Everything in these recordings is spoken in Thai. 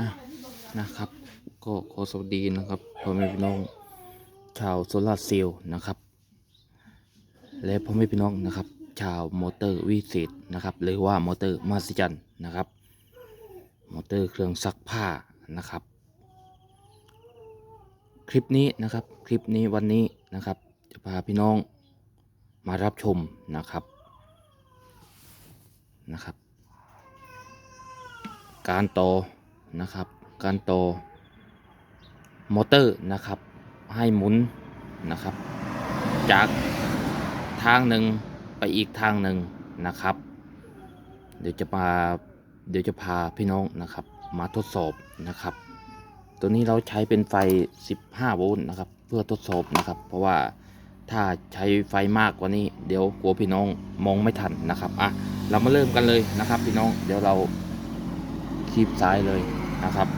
อะนะครับ ก็ขอสวัสดีนะครับพ่อแม่พี่น้องชาวโซลาร์เซลล์นะครับ และพ่อแม่พี่น้องนะครับ ชาวมอเตอร์วิเศษนะครับหรือว่ามอเตอร์มาสจันนะครับ มอเตอร์เครื่องซักผ้านะครับ คลิปนี้นะครับ คลิปนี้วันนี้นะครับ จะพาพี่น้องมารับชมนะครับนะครับ การต่อนะครับ การต่อมอเตอร์นะครับให้หมุนนะครับ จากทางหนึ่งไปอีกทางหนึ่งนะครับ เดี๋ยวจะมาเดี๋ยวจะพาพี่น้องนะครับ มาทดสอบนะครับ ตัวนี้เราใช้เป็นไฟ 15 โวลต์นะครับ เพื่อทดสอบนะครับ เพราะว่าถ้าใช้ไฟมากกว่านี้ เดี๋ยวกลัวพี่น้องมองไม่ทันนะครับอะเรามาเริ่มกันเลยนะครับ พี่น้องเดี๋ยวเรา คีบซ้ายเลยนะครับ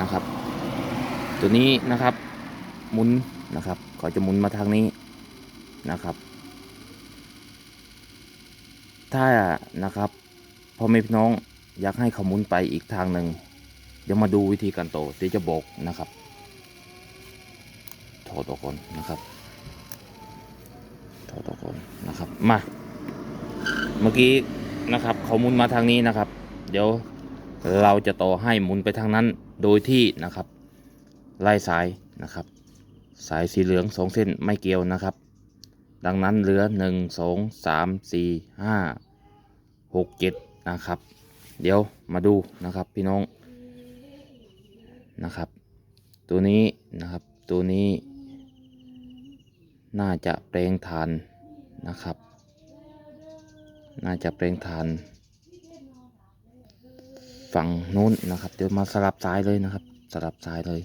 นะครับ ตัวนี้นะครับหมุนนะครับก็จะหมุนมาทางนี้นะครับ ถ้านะครับพ่อแม่พี่น้องอยากให้เขาหมุนไปอีกทางหนึ่งเดี๋ยวมาดูวิธีการโตเดี๋ยวจะบอกนะครับโทษต่อคนนะครับ ทษต่อคนนะครับมาเมื่อกี้นะครับ เขาหมุนมาทางนี้นะครับ เดี๋ยวเราจะต่อให้หมุนไปทางนั้นโดยที่นะครับ ไล่สายนะครับ สายสีเหลืองสองเส้นไม่เกี่ยวนะครับ ดังนั้นเหลือหนึ่งสองสามสี่ห้าหกเจ็ดนะครับ เดี๋ยวมาดูนะครับพี่น้องนะครับ ตัวนี้นะครับตัวนี้ น่าจะแปลงฐานนะครับ น่าจะแปลงฐาน ฝั่งนู้นนะครับ เดี๋ยวมาสลับซ้ายเลยนะครับ สลับซ้ายเลย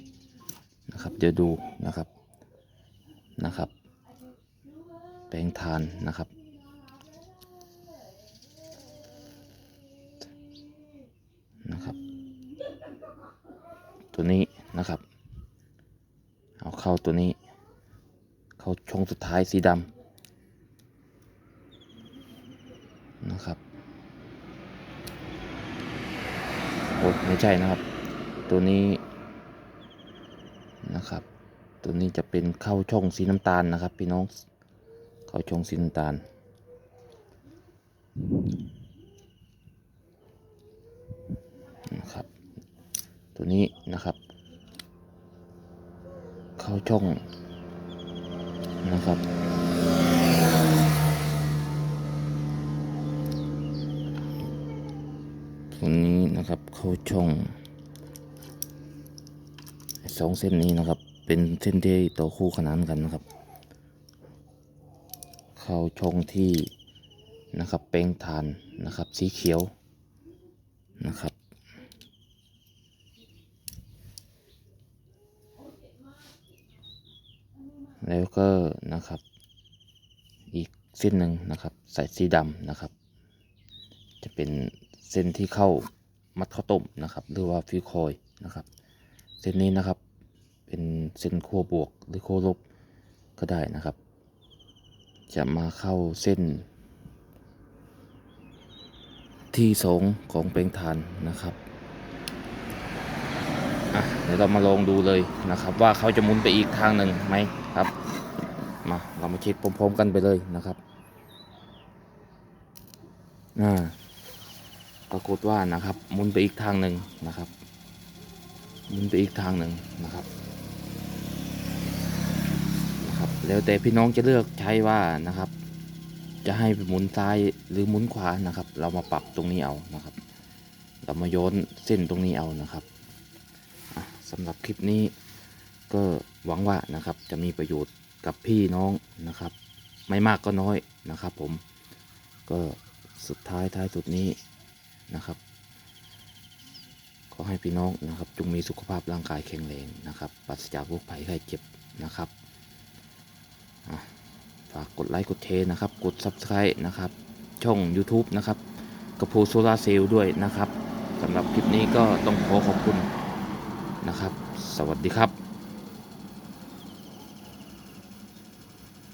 นะครับ เดี๋ยวดูนะครับนะครับแปลงทานนะครับนะครับ ตัวนี้นะครับ เอาเข้าตัวนี้ เข้าช่องสุดท้ายสีดำนะครับโอ้ไม่ใช่นะครับ ตัวนี้นะครับ ตัวนี้จะเป็นเข้าช่องสีน้ำตาลนะครับ พี่น้องเข้าช่องสีน้ำตาลนะครับ ตัวนี้นะครับ เข้าช่อง นะครับ ตัวนี้นะครับเข้าช่องสองเส้นนี้นะครับ เป็นเส้นที่ต่อคู่ขนานกันนะครับ เข้าช่องที่นะครับเปลงฐานนะครับ สีเขียวนะครับ แล้วก็นะครับ อีกเส้นหนึ่งนะครับใส่สีดำนะครับ จะเป็นเส้นที่เข้ามัดข้าวต้มนะครับหรือว่าฟิวคอยนะครับ เส้นนี้นะครับเป็นเส้นขั้วบวกหรือขั้วลบก็ได้นะครับ จะมาเข้าเส้น ที่สองของเปลงทานนะครับ อะเดี๋ยวเรามาลองดูเลยนะครับ ว่าเขาจะหมุนไปอีกทางหนึ่งไหมครับ มาเรามาเช็คพร้อมๆกันไปเลยนะครับอ่าปรากฏว่านะครับหมุนไปอีกทางหนึ่งนะครับหมุนไปอีกทางหนึ่งนะครับนะครับ แล้วแต่พี่น้องจะเลือกใช้ว่านะครับ จะให้หมุนซ้ายหรือหมุนขวานะครับ เรามาปรับตรงนี้เอานะครับ เรามาโยนเส้นตรงนี้เอานะครับ สำหรับคลิปนี้ ก็หวังว่านะครับจะมีประโยชน์กับพี่น้องนะครับ ไม่มากก็น้อยนะครับ ผมก็สุดท้ายท้ายสุดนี้นะครับ ขอให้พี่น้องนะครับ จงมีสุขภาพร่างกายแข็งแรงนะครับปราศจากโรคภัยไข้เจ็บนะครับฝากกดไลค์กดแชร์นะครับ กด Subscribe นะครับ ช่อง YouTube นะครับกระพูโซลาเซลล์ด้วยนะครับสำหรับคลิปนี้ก็ต้องขอขอบคุณ นะครับ สวัสดีครับ